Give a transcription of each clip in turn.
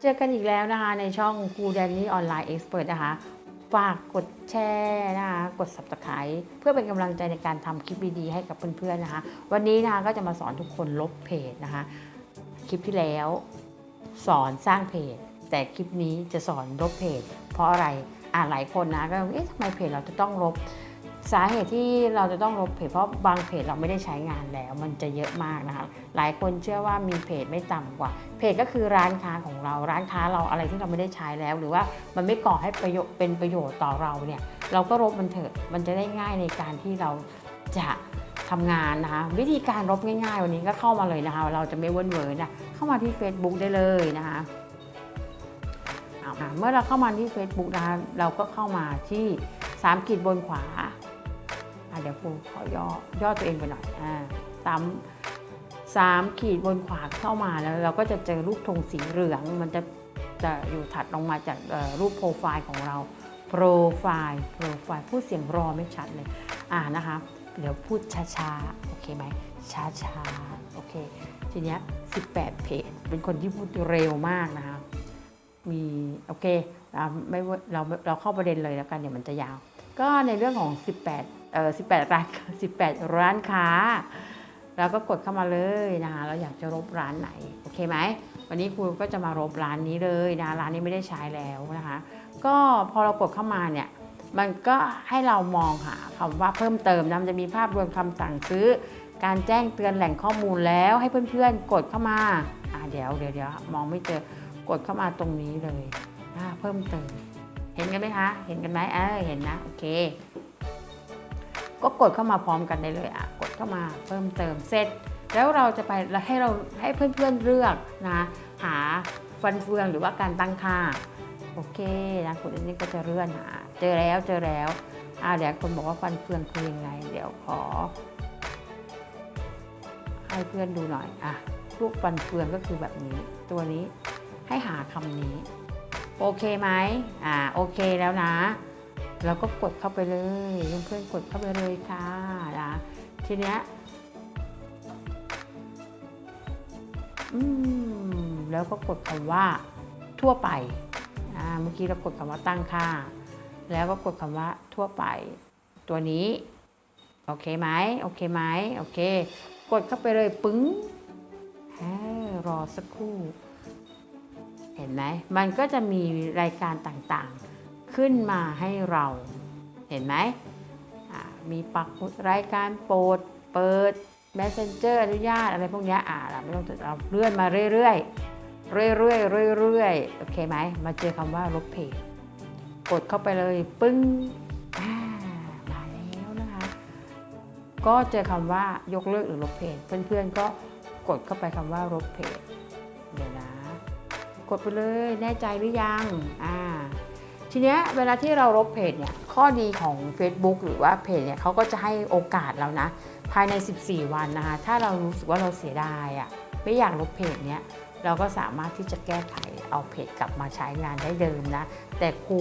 เจอกันอีกแล้วนะคะในช่องครูแดนนี่ออนไลน์เอ็กซ์เพรสนะคะ ฝากกดแชร์นะคะกด subscribe เพื่อเป็นกำลังใจในการทำคลิปดีๆให้กับเพื่อนๆนะคะ วันนี้นะคะก็จะมาสอนทุกคนลบเพจนะคะ คลิปที่แล้ว สอนสร้างเพจ แต่คลิปนี้จะสอนลบเพจ เพราะอะไรอ่าหลายคนนะก็เอ๊ะทำไมเพจเราจะต้องลบ สาเหตุที่เราจะต้องลบเพจเพราะบางเพจเราไม่ได้ใช้งานแล้ว มันจะเยอะมากนะคะ หลายคนเชื่อว่ามีเพจไม่ต่ำกว่า เพจก็คือร้านค้าของเรา ร้านค้าเราอะไรที่เราไม่ได้ใช้แล้ว หรือว่ามันไม่ก่อให้ประโยชน์เป็นประโยชน์ต่อเราเนี่ย เราก็ลบมันเถอะ มันจะได้ง่ายในการที่เราจะทำงานนะคะ วิธีการลบง่ายๆ วันนี้ก็เข้ามาเลยนะคะ เราจะไม่เว้นเว้นนะเข้ามาที่ Facebook ได้เลยนะคะเมื่อเราเข้ามาที่ Facebook นะคะเราก็เข้ามาที่3ขีดบนขวา เดี๋ยวครูขอย่อย่อตัวเองไปหน่อยอ่าตามสามขีดบนขวาเข้ามาแล้ว เราก็จะเจอรูปธงสีเหลือง มันจะจะอยู่ถัดลงมาจากรูปโปรไฟล์ของเราโปรไฟล์โปรไฟล์พูดเสียงรอไม่ชัดเลยอ่านะคะเดี๋ยวพูดช้าๆ โอเคไหมช้าๆ โอเค ทีเนี้ย18 เพจ เป็นคนที่พูดเร็วมากนะคะ มี โอเคอ่าไม่เราเราเข้าประเด็นเลยแล้วกันเดี๋ยวมันจะยาว ก็ในเรื่องของ 18 เออ18ร้าน18 ร้านค้าเราก็กดเข้ามาเลยนะคะเราอยากจะลบร้านไหนโอเคไหมวันนี้ครูก็จะมาลบร้านนี้เลยนะร้านนี้ไม่ได้ใช้แล้วนะคะ ก็พอเรากดเข้ามาเนี่ยมันก็ให้เรามองหาคำว่าเพิ่มเติมนะมันจะมีภาพรวมคำสั่งซื้อ การแจ้งเตือนแหล่งข้อมูลแล้วให้เพื่อนๆ กดเข้ามาอ่าเดี๋ยวเดี๋ยวเดี๋ยวมองไม่เจอกดเข้ามาตรงนี้เลยอ่าเพิ่มเติม เห็นกันไหมคะ เห็นกันไหมเออเห็นนะ โอเค ก็กดเข้ามาพร้อมกันได้เลยอะกดเข้ามาเพิ่มเติมเสร็จ แล้วเราจะไปให้เราให้เพื่อนๆเลือกนะหาฟันเฟืองหรือว่าการตั้งค่าโอเคนะคุณอันนี้ก็จะเลื่อนหาเจอแล้วเจอแล้วอ่าเดี๋ยวคนบอกว่าฟันเฟืองคือยังไง เดี๋ยวขอ ให้เพื่อนดูหน่อยอะรูปฟันเฟืองก็คือแบบนี้ ตัวนี้ให้หาคำนี้ โอเคไหมอ่าโอเคแล้วนะ แล้วก็กดเข้าไปเลยเพื่อนๆกดเข้าไปเลยค่ะนะทีเนี้ยอืมแล้วก็กดคำว่าทั่วไปอ่าเมื่อกี้เรากดคำว่าตั้งค่า แล้วก็กดคำว่าทั่วไป ตัวนี้โอเคไหมโอเคไหมโอเค กดเข้าไปเลยปึ้งรอสักครู่ เห็นไหมมันก็จะมีรายการต่างๆ ขึ้นมาให้เรา เห็นไหม มีปักหมุดรายการโปรด เปิด Messenger อนุญาตอะไรพวกนี้อ่าเราไม่ต้องเราเลื่อนมาเรื่อยๆ เรื่อยๆ เรื่อยๆ โอเคไหม มาเจอคำว่าลบเพจ กดเข้าไปเลยปึ้งอ่ามาแล้วนะคะ ก็เจอคำว่ายกเลิกหรือลบเพจ เพื่อนๆ ก็กดเข้าไปคำว่าลบเพจ เดี๋ยวนะ กดไปเลย แน่ใจหรือยัง อ่า ทีเนี้ยเวลาที่เราลบเพจเนี่ยข้อดีของ Facebook หรือว่าเพจเนี่ยเขาก็จะให้โอกาสเรานะ ภายใน 14 วันนะคะ ถ้าเรารู้สึกว่าเราเสียดายอะ่ะไม่อยากลบเพจเนี้ยเราก็สามารถที่จะแก้ไขเอาเพจกลับมาใช้งานได้เดิมนะ แต่ครู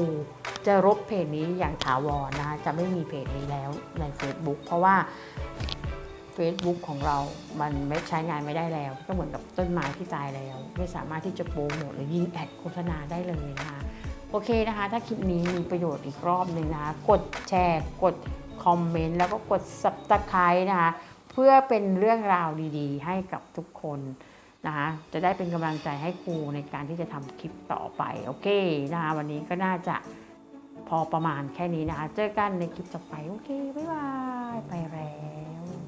จะลบเพจนี้อย่างถาวรนะคะจะไม่มีเพจนี้แล้วใน Facebook เพราะว่า Facebook ของเรา มันไม่ใช้งานไม่ได้แล้ว ก็เหมือนกับต้นไม้ที่ตายแล้ว ไม่สามารถที่จะโปรโมทหรือยิงแอดโฆษณาได้เลยนะคะ โอเคนะคะ ถ้าคลิปนี้มีประโยชน์อีกรอบหนึ่งนะคะ กดแชร์ กดคอมเมนต์แล้วก็กด subscribe นะคะ เพื่อเป็นเรื่องราวดีๆ ให้กับทุกคนนะคะ จะได้เป็นกำลังใจให้ครูในการที่จะทำคลิปต่อไป โอเคนะคะ วันนี้ก็น่าจะพอประมาณแค่นี้นะคะ เจอกันในคลิปต่อไป โอเค บ๊ายบาย ไป